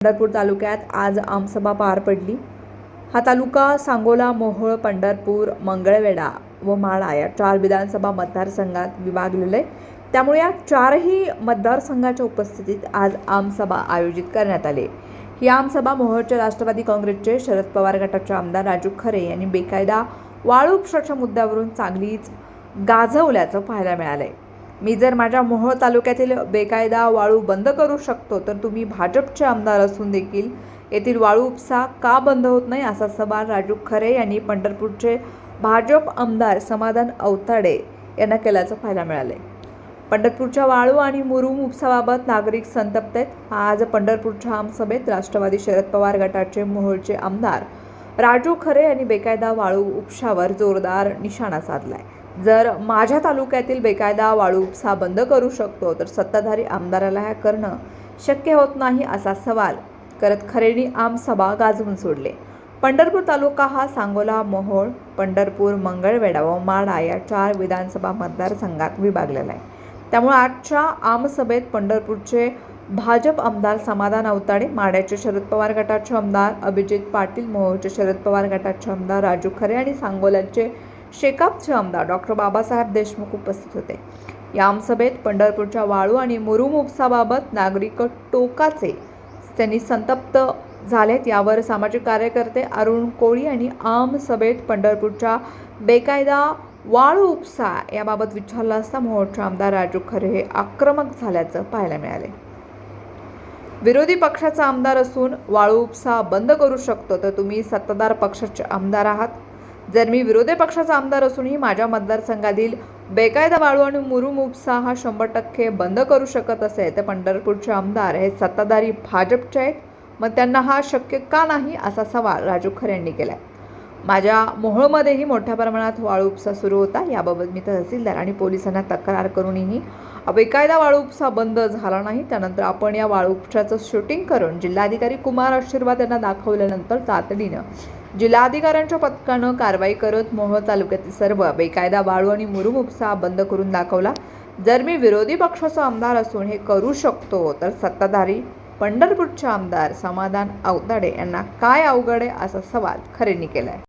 पंढरपूर तालुक्यात आज आमसभा पार पडली. हा तालुका सांगोला मोहोळ पंढरपूर मंगळवेढा व माळा या चार विधानसभा मतदारसंघात विभागलेलं आहे. त्यामुळे या चारही मतदारसंघाच्या उपस्थितीत आज आमसभा आयोजित करण्यात आली. ही आमसभा मोहोळच्या राष्ट्रवादी काँग्रेसचे शरद पवार गटाचे आमदार राजू खरे यांनी बेकायदा वाळू उपशाच्या मुद्द्यावरून चांगलीच गाजवल्याचं पाहायला मिळालंय. मी जर माझ्या मोहोळ तालुक्यातील बेकायदा वाळू बंद करू शकतो तर तुम्ही भाजपचे आमदार असून देखील येथील वाळू उपसा का बंद होत नाही असा सवाल राजू खरे यांनी पंढरपूरचे भाजप आमदार समाधान अवताडे यांना केल्याचं पाहायला मिळालंय. पंढरपूरच्या वाळू आणि मुरुम उपसाबाबत नागरिक संतप्त आहेत. आज पंढरपूरच्या आमसभेत राष्ट्रवादी शरद पवार गटाचे मोहोळचे आमदार राजू खरे यांनी बेकायदा वाळू उपशावर जोरदार निशाणा साधला आहे जर माझ्या तालुक्यातील बेकायदा वाळू उपसा बंद करू शकतो तर सत्ताधारी आमदाराला ह्या करणं शक्य होत नाही असा सवाल करत खरेंनी आमसभा गाजवून सोडले. पंढरपूर तालुका हा सांगोला मोहोळ पंढरपूर मंगळवेढा व माडा या चार विधानसभा मतदारसंघात विभागलेला आहे. त्यामुळे आजच्या आमसभेत पंढरपूरचे भाजप आमदार समाधान अवताडे माड्याचे शरद पवार गटाचे आमदार अभिजित पाटील मोहोळचे शरद पवार गटाचे आमदार राजू खरे आणि सांगोल्याचे शेकापचे आमदार डॉक्टर बाबासाहेब देशमुख उपस्थित होते. या आमसभेत पंढरपूरच्या वाळू आणि मुरुम उपसाबाबत नागरिक टोकाचे त्यांनी संतप्त झालेत. यावर सामाजिक कार्यकर्ते अरुण कोळी यांनी आम सभेत पंढरपूरच्या बेकायदा वाळू उपसा याबाबत विचारलं असता मोहोळचे आमदार राजू खरे हे आक्रमक झाल्याचं पाहायला मिळाले. विरोधी पक्षाचा आमदार असून वाळू उपसा बंद करू शकतो तर तुम्ही सत्ताधार पक्षाचे आमदार आहात. जर मी विरोधी पक्षाचा आमदार असूनही माझ्या मतदारसंघातील बेकायदा वाळू आणि मुरुम उपसा हा शंभर टक्के बंद करू शकत असेल तर पंढरपूरचे आमदार हे सत्ताधारी भाजपचे आहेत. मग त्यांना हा शक्य का नाही असा सवाल राजू खरे यांनी केला आहे माझ्या मोहोळमध्येही मोठ्या प्रमाणात वाळू उपसा सुरू होता. याबाबत मी तहसीलदार आणि पोलिसांना तक्रार करूनही बेकायदा वाळू उपसा बंद झाला नाही. त्यानंतर आपण या वाळू उपशाचं शूटिंग करून जिल्हाधिकारी कुमार आशीर्वाद यांना दाखवल्यानंतर तातडीनं जिल्हाधिकाऱ्यांच्या पथकानं कारवाई करत मोहोळ तालुक्यातील सर्व बेकायदा वाळू आणि मुरुम उपसा बंद करून दाखवला. जर मी विरोधी पक्षाचा आमदार असून हे करू शकतो तर सत्ताधारी पंढरपूरचे आमदार समाधान अवताडे यांना काय अवघड आहे असा सवाल खरेंनी आहे